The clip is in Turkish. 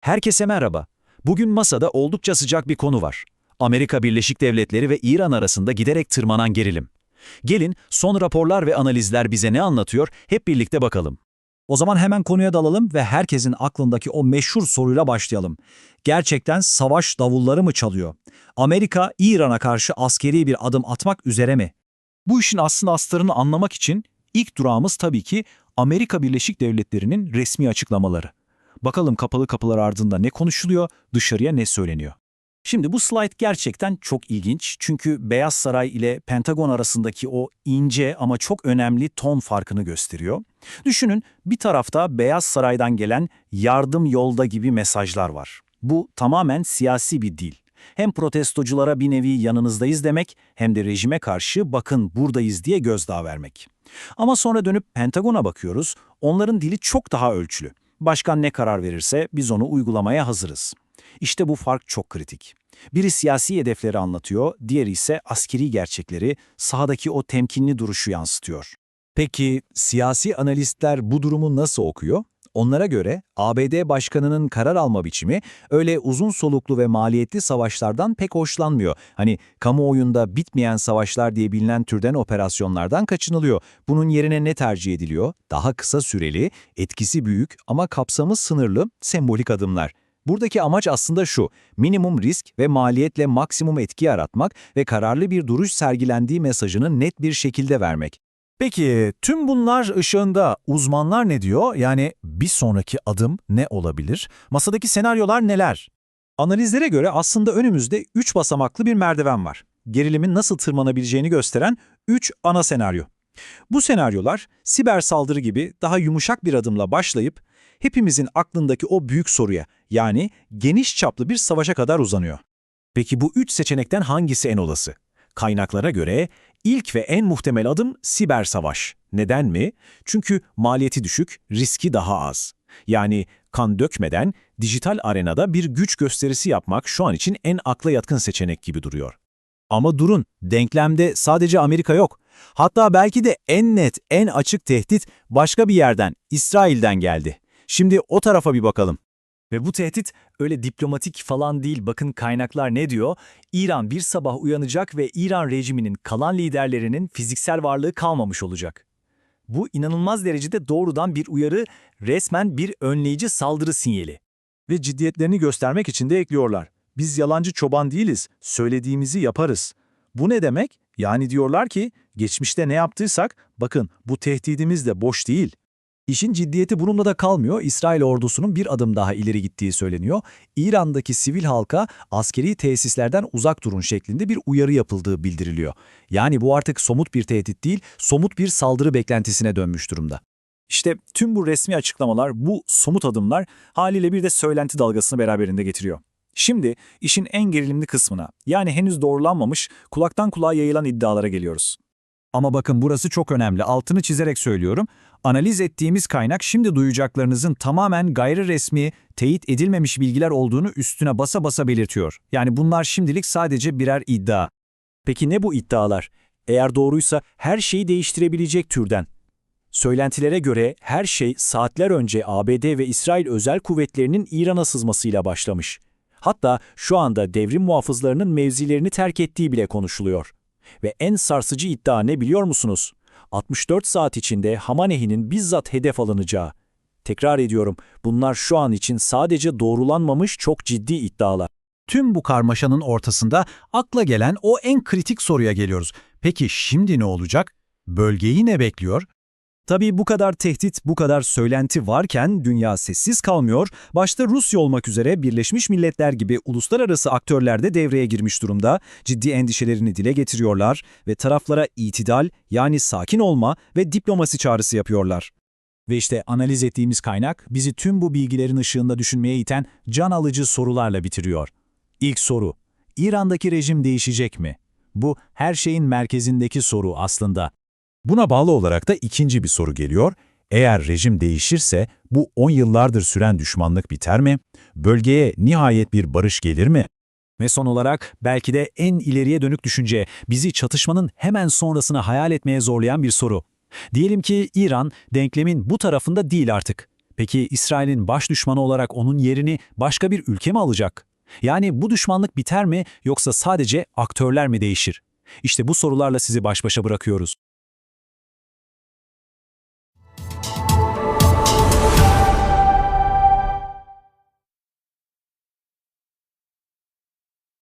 Herkese merhaba. Bugün masada oldukça sıcak bir konu var. Amerika Birleşik Devletleri ve İran arasında giderek tırmanan gerilim. Gelin son raporlar ve analizler bize ne anlatıyor hep birlikte bakalım. O zaman hemen konuya dalalım ve herkesin aklındaki o meşhur soruyla başlayalım. Gerçekten savaş davulları mı çalıyor? Amerika, İran'a karşı askeri bir adım atmak üzere mi? Bu işin aslında astarını anlamak için ilk durağımız tabii ki Amerika Birleşik Devletleri'nin resmi açıklamaları. Bakalım kapalı kapılar ardında ne konuşuluyor, dışarıya ne söyleniyor. Şimdi bu slide gerçekten çok ilginç çünkü Beyaz Saray ile Pentagon arasındaki o ince ama çok önemli ton farkını gösteriyor. Düşünün bir tarafta Beyaz Saray'dan gelen yardım yolda gibi mesajlar var. Bu tamamen siyasi bir dil. Hem protestoculara bir nevi yanınızdayız demek hem de rejime karşı bakın buradayız diye gözdağı vermek. Ama sonra dönüp Pentagon'a bakıyoruz, onların dili çok daha ölçülü. Başkan ne karar verirse biz onu uygulamaya hazırız. İşte bu fark çok kritik. Biri siyasi hedefleri anlatıyor, diğeri ise askeri gerçekleri, sahadaki o temkinli duruşu yansıtıyor. Peki siyasi analistler bu durumu nasıl okuyor? Onlara göre ABD başkanının karar alma biçimi öyle uzun soluklu ve maliyetli savaşlardan pek hoşlanmıyor. Hani kamuoyunda bitmeyen savaşlar diye bilinen türden operasyonlardan kaçınılıyor. Bunun yerine ne tercih ediliyor? Daha kısa süreli, etkisi büyük ama kapsamı sınırlı, sembolik adımlar. Buradaki amaç aslında şu, minimum risk ve maliyetle maksimum etki yaratmak ve kararlı bir duruş sergilendiği mesajını net bir şekilde vermek. Peki tüm bunlar ışığında uzmanlar ne diyor? Yani bir sonraki adım ne olabilir? Masadaki senaryolar neler? Analizlere göre aslında önümüzde 3 basamaklı bir merdiven var. Gerilimin nasıl tırmanabileceğini gösteren 3 ana senaryo. Bu senaryolar siber saldırı gibi daha yumuşak bir adımla başlayıp hepimizin aklındaki o büyük soruya yani geniş çaplı bir savaşa kadar uzanıyor. Peki bu üç seçenekten hangisi en olası? Kaynaklara göre ilk ve en muhtemel adım siber savaş. Neden mi? Çünkü maliyeti düşük, riski daha az. Yani kan dökmeden dijital arenada bir güç gösterisi yapmak şu an için en akla yatkın seçenek gibi duruyor. Ama durun, denklemde sadece Amerika yok. Hatta belki de en net, en açık tehdit başka bir yerden, İsrail'den geldi. Şimdi o tarafa bir bakalım. Ve bu tehdit öyle diplomatik falan değil. Bakın kaynaklar ne diyor? İran bir sabah uyanacak ve İran rejiminin kalan liderlerinin fiziksel varlığı kalmamış olacak. Bu inanılmaz derecede doğrudan bir uyarı, resmen bir önleyici saldırı sinyali. Ve ciddiyetlerini göstermek için de ekliyorlar. Biz yalancı çoban değiliz, söylediğimizi yaparız. Bu ne demek? Yani diyorlar ki, geçmişte ne yaptıysak, bakın bu tehdidimiz de boş değil. İşin ciddiyeti bununla da kalmıyor. İsrail ordusunun bir adım daha ileri gittiği söyleniyor. İran'daki sivil halka askeri tesislerden uzak durun şeklinde bir uyarı yapıldığı bildiriliyor. Yani bu artık somut bir tehdit değil, somut bir saldırı beklentisine dönmüş durumda. İşte tüm bu resmi açıklamalar, bu somut adımlar haliyle bir de söylenti dalgasını beraberinde getiriyor. Şimdi işin en gerilimli kısmına, yani henüz doğrulanmamış, kulaktan kulağa yayılan iddialara geliyoruz. Ama bakın burası çok önemli. Altını çizerek söylüyorum. Analiz ettiğimiz kaynak şimdi duyacaklarınızın tamamen gayri resmi, teyit edilmemiş bilgiler olduğunu üstüne basa basa belirtiyor. Yani bunlar şimdilik sadece birer iddia. Peki ne bu iddialar? Eğer doğruysa her şeyi değiştirebilecek türden. Söylentilere göre her şey saatler önce ABD ve İsrail özel kuvvetlerinin İran'a sızmasıyla başlamış. Hatta şu anda devrim muhafızlarının mevzilerini terk ettiği bile konuşuluyor. Ve en sarsıcı iddia ne biliyor musunuz? 64 saat içinde Hamanehi'nin bizzat hedef alınacağı. Tekrar ediyorum, bunlar şu an için sadece doğrulanmamış çok ciddi iddialar. Tüm bu karmaşanın ortasında akla gelen o en kritik soruya geliyoruz. Peki şimdi ne olacak? Bölgeyi ne bekliyor? Tabii bu kadar tehdit, bu kadar söylenti varken dünya sessiz kalmıyor. Başta Rusya olmak üzere Birleşmiş Milletler gibi uluslararası aktörler de devreye girmiş durumda. Ciddi endişelerini dile getiriyorlar ve taraflara itidal yani sakin olma ve diplomasi çağrısı yapıyorlar. Ve işte analiz ettiğimiz kaynak bizi tüm bu bilgilerin ışığında düşünmeye iten can alıcı sorularla bitiriyor. İlk soru, İran'daki rejim değişecek mi? Bu her şeyin merkezindeki soru aslında. Buna bağlı olarak da ikinci bir soru geliyor. Eğer rejim değişirse bu 10 yıllardır süren düşmanlık biter mi? Bölgeye nihayet bir barış gelir mi? Ve son olarak belki de en ileriye dönük düşünce, bizi çatışmanın hemen sonrasını hayal etmeye zorlayan bir soru. Diyelim ki İran denklemin bu tarafında değil artık. Peki İsrail'in baş düşmanı olarak onun yerini başka bir ülke mi alacak? Yani bu düşmanlık biter mi yoksa sadece aktörler mi değişir? İşte bu sorularla sizi baş başa bırakıyoruz.